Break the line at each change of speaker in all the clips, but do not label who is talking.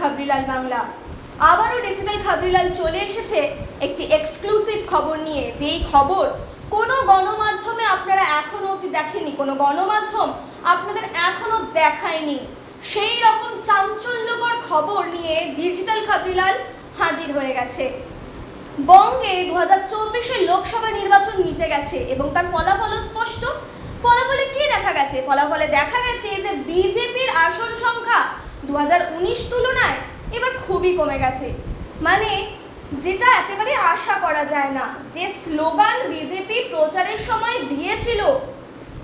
খাবরিলাল বাংলা। আবারও ডিজিটাল খাবরিলাল চলে এসেছে একটি এক্সক্লুসিভ খবর নিয়ে। যেই খবর কোনো গণমাধ্যমে আপনারা এখনও অবধি দেখেননি, কোনো গণমাধ্যম আপনাদের এখনও দেখায়নি। সেই রকম চাঞ্চল্যকর খবর নিয়ে ডিজিটাল খাবরিলাল হাজির হয়ে গেছে। বঙ্গে দু হাজার চব্বিশের লোকসভা নির্বাচন মিটে গেছে এবং তার ফলাফলও স্পষ্ট। ফলাফলে কি দেখা গেছে? ফলাফলে দেখা গেছে যে বিজেপির আসন সংখ্যা দু হাজার উনিশ তুলনায় এবার খুবই কমে গেছে। মানে যেটা একেবারে আশা করা যায় না, যে স্লোগান বিজেপি প্রচারের সময় দিয়েছিল,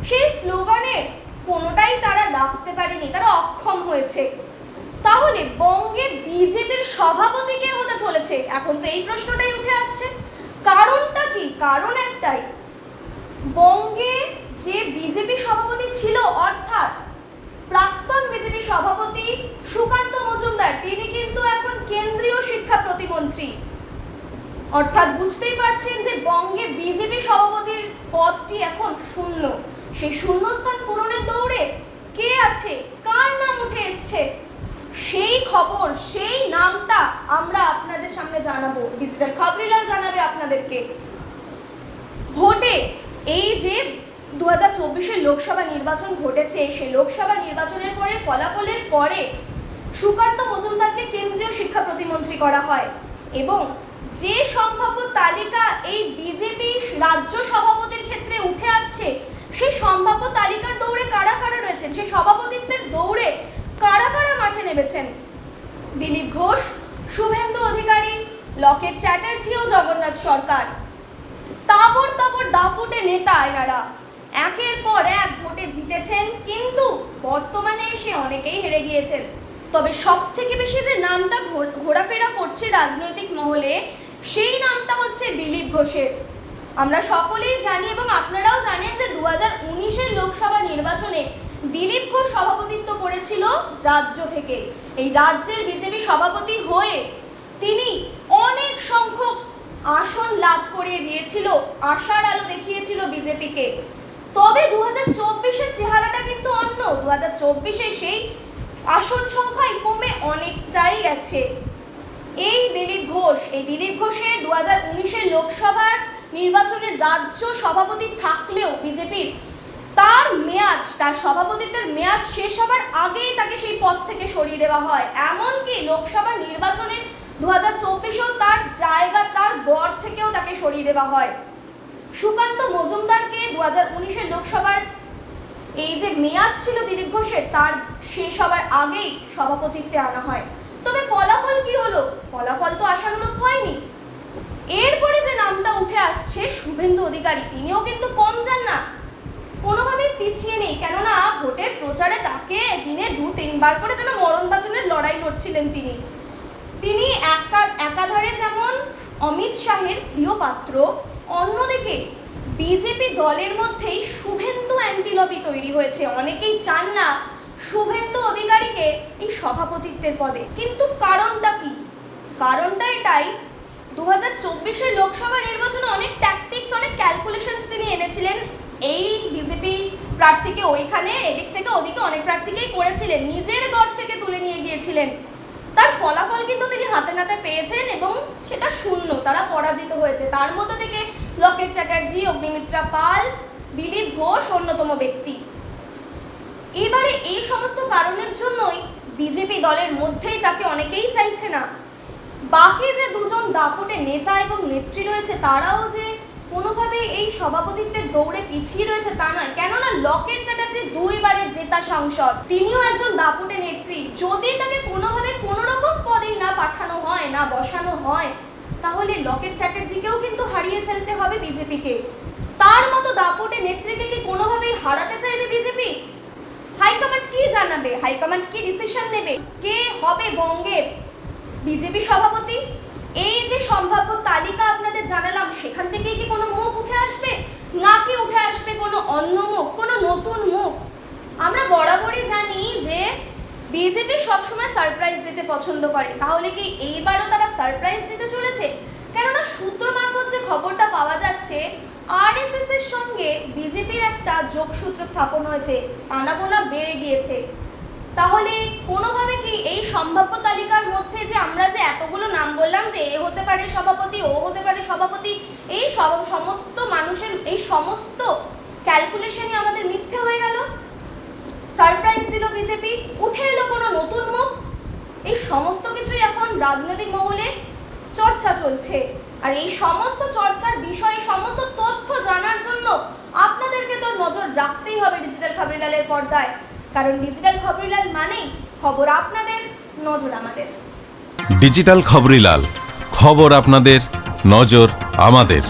সেই স্লোগানের কোনোটাই তারা রাখতে পারেনি, তারা অক্ষম হয়েছে। তাহলে বঙ্গে বিজেপির সভাপতি কে হতে চলেছে? এখন তো এই প্রশ্নটাই উঠে আসছে। কারণটা কি? কারণ একটাই, বঙ্গে যে বিজেপি সভাপতি ছিল, অর্থাৎ প্রাক্তন বিজেপি সভাপতি সুকান্ত মজুমদার তিনি কিন্তু এখন কেন্দ্রীয় শিক্ষা প্রতিমন্ত্রী অর্থাৎ বুঝতেই পারছেন যে বঙ্গে বিজেপি সভাপতির পদটি এখন শূন্য। সেই শূন্যস্থান পূরণের দৌড়ে কে আছে? কার নাম উঠে এসছে? সেই খবর, সেই নামটা আমরা আপনাদের সামনে জানাব। ডিজিটাল খবরিলাল জানাবে আপনাদেরকে। ভোটে এই যে দু হাজার লোকসভা নির্বাচন ঘটেছে, সেই লোকসভা নির্বাচনের পরে ফলাফলের পরে সুকান্ত মজুমদারকে কেন্দ্রীয় শিক্ষা প্রতিমন্ত্রী করা হয় এবং যে সম্ভাব্য তালিকা এই বিজেপি রাজ্য সভাপতির ক্ষেত্রে উঠে আসছে, সেই সম্ভাব্য তালিকার দৌড়ে কারা কারা রয়েছেন? সেই সভাপতিত্বের দৌড়ে কারা কারা মাঠে নেমেছেন? দিলীপ ঘোষ, শুভেন্দু অধিকারী, লকেট চ্যাটার্জি ও জগন্নাথ সরকার। তাবর তাবর দাপুটে নেতা এনারা একের পর এক ভোটে জিতেছেন, কিন্তু বর্তমানে এসে অনেকেই হেরে গিয়েছেন। তবে সব থেকে বেশি যে নামটা ঘোরাফেরা করছে রাজনৈতিক মহলে, সেই নামটা হচ্ছে দিলীপ ঘোষের। আমরা সকলেই জানি এবং আপনারাও জানেন যে দু হাজার লোকসভা নির্বাচনে দিলীপ ঘোষ সভাপতিত্ব করেছিল রাজ্য থেকে। এই রাজ্যের বিজেপি সভাপতি হয়ে তিনি অনেক সংখ্যক আসন লাভ করিয়ে দিয়েছিল, আশার আলো দেখিয়েছিল বিজেপিকে। তবে দু হাজার চেহারাটা কিন্তু অন্য। দু হাজার সেই আসন সংখ্যায় কমে অনেকটাই গেছে। এই দিলীপ ঘোষ, এই দিলীপ ঘোষের দু হাজার উনিশের লোকসভার নির্বাচনের রাজ্য সভাপতি থাকলেও বিজেপির তার মেয়াদ, তার সভাপতিত্বের মেয়াদ শেষ হবার আগেই তাকে সেই পদ থেকে সরিয়ে দেওয়া হয়। এমনকি লোকসভা নির্বাচনের দু হাজার চব্বিশেও তার জায়গা, তার গড় থেকেও তাকে সরিয়ে দেওয়া হয়। সুকান্ত মজুমদারকে দু হাজার উনিশের লোকসভার এই যে মেয়াদ ছিল দিলীপ ঘোষের, তার শেষ হবার আগেই সভাপতিত্বে আনা হয়। তবে ফলাফল কি হলো? ফলাফল তো আশানুরূপ হয়নি। এরপরে যে নামটা উঠে আসছে শুভেন্দু অধিকারী, তিনিও কিন্তু কম যান না। কোনোভাবেই পিছিয়ে নেই, কেননা ভোটের প্রচারে তাকে দিনে দু, তিনবার করে যেন মরণ বাঁচনের লড়াই লড়ছিলেন তিনি। তিনি একা, একাধারে যেমন অমিত শাহের প্রিয় পাত্র, অন্যদিকে বিজেপি দলের মধ্যেই শুভেন্দু অ্যান্টি লবি তৈরি হয়েছে। অনেকেই চান না শুভেন্দু অধিকারীকে এই সভাপতিত্বের পদে। কিন্তু কারণটা কি? কারণটা এটাই দু হাজার লোকসভা নির্বাচনে অনেক ট্যাকটিক্স অনেক ক্যালকুলেশনস তিনি এনেছিলেন। এই বিজেপি প্রার্থীকে ওইখানে, এদিক থেকে ওদিকে অনেক প্রার্থীকেই করেছিলেন। নিজের গড় থেকে তুলে নিয়ে গিয়েছিলেন। তার ফলাফল কিন্তু তিনি হাতে নাতে পেয়েছেন এবং সেটা শূন্য, তারা পরাজিত হয়েছে। তার মধ্যে থেকে লকেট চ্যাটার্জি, অগ্নিমিত্রা পাল দিলীপ ঘোষ অন্যতম ব্যক্তি। এবারে এই সমস্ত কারণের জন্যই বিজেপি দলের মধ্যেই তাকে অনেকেই চাইছে না। বাকি যে দুজন দাপটে নেতা এবং নেত্রী রয়েছে, তারাও যে কোনোভাবে এই সভাপতিত্বের দৌড়ে পিছিয়ে রয়েছে তা নয়। কেননা লকেট চ্যাটার্জি দুইবারের জেতা সাংসদ। তিনিও একজন দাপুটে নেত্রী। যদি তাকে কোনোভাবে কোনো রকম পদেই না পাঠানো হয়, না বসানো হয়, তাহলে লকেট চ্যাটার্জিকেও কিন্তু হারিয়ে ফেলতে হবে বিজেপিকে। তার মতো দাপটে নেত্রীকে কি কোনোভাবেই হারাতে চাইবে বিজেপি? হাইকমান্ড কি জানাবে? হাইকমান্ড কি ডিসিশন নেবে? কে হবে বঙ্গের বিজেপি সভাপতি? এই যে সম্ভাব্য তালিকা আপনাদের জানালাম, সেখান থেকেই কি কোনো মুখ উঠে আসবে? নাকি উঠে আসবে কোনো অন্য মুখ, কোনো নতুন মুখ? আমরা বরাবরই জানি যে বিজেপি সবসময় সারপ্রাইজ দিতে পছন্দ করে। তাহলে কি এইবারও তারা সারপ্রাইজ দিতে চলেছে? কেননা সূত্র মারফত যে খবরটা পাওয়া যাচ্ছে আরএসএস এর সঙ্গে বিজেপির একটা যোগসূত্র স্থাপন হয়েছে আনাগোনা বেড়ে গিয়েছে। তাহলে কোনোভাবে কি এই সম্ভাব্য তালিকার মধ্যে যে আমরা যে এতগুলো নাম বললাম যে এ হতে পারে সভাপতি, ও হতে পারে সভাপতি, এই সব সমস্ত মানুষের, এই সমস্ত ক্যালকুলেশনই আমাদের মিথ্যে হয়ে গেল? সারপ্রাইজ দিল বিজেপি, উঠে এলো কোনো নতুন মুখ? এই সমস্ত কিছুই এখন রাজনৈতিক মহলে চর্চা চলছে। আর এই সমস্ত চর্চার বিষয়ে, সমস্ত তথ্য জানার জন্য আপনাদেরকে তো নজর রাখতেই হবে ডিজিটাল খবরিলালের পর্দায়। কারণ ডিজিটাল খবরিলাল মানেই খবর আপনাদের, নজর আমাদের।
ডিজিটাল খবরিলাল খবর আপনাদের, নজর আমাদের।